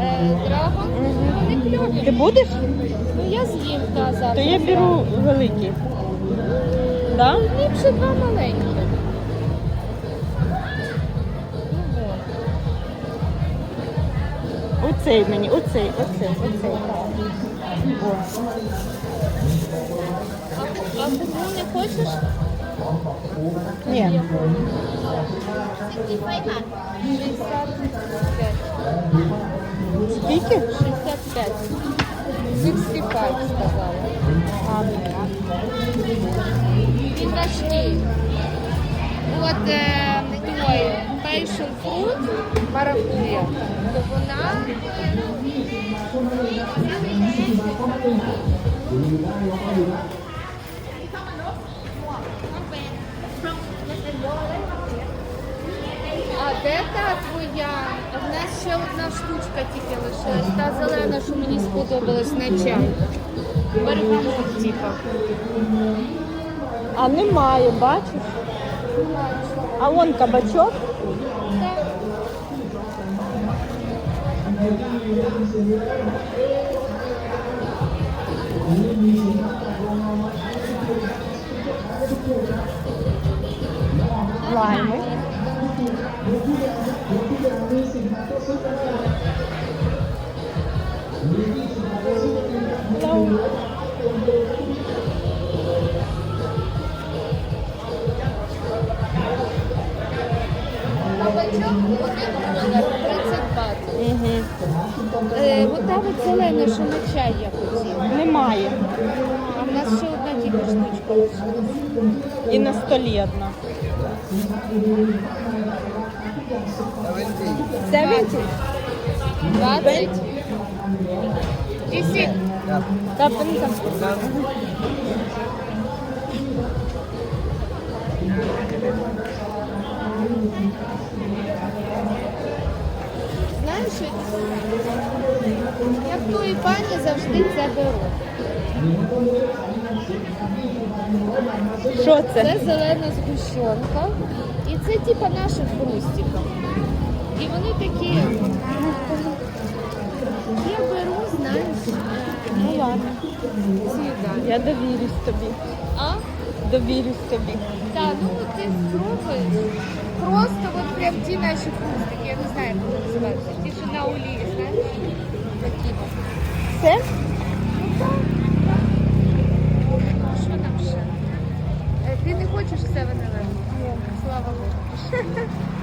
Е, Драгон, вони кльові. Ти будеш? Ну я з'їм та зараз. То я беру великі. Да? Ліпше два маленькі. Оцей мені, оцей, оцей, оцей. О. А, а кому не хочеш? Ні. 65. Скільки? 65. 65 сказала. А, Він важкий. От е, той passion fruit маракуя, то вона А де та твоя? В нас ще одна штучка тільки лишилась. Та зелена, що мені сподобалась на чай. Бергамот, типа. а немає, бачиш? А вон кабачок. Лайми. Ота от зелена, що на чай я. Немає. А в нас ще одна тільки штучка. І на столі одна. Севенті? 20. Десять. Та пенка. Знаєш, я в тої пані завжди це беру. Що це? Це зелена згущенка. І це типа наших хрустиків. І вони такі. Я беру, знаєш, Ну ладно. з'їдаю. Я довірюсь тобі. А? Довірюсь тобі. Так, ну от ти спробуєш. Просто от прям ті наші хрустики, я не знаю, як вони називаються. Ті, що на олії, знаєш? Такі. Все? ハハハ。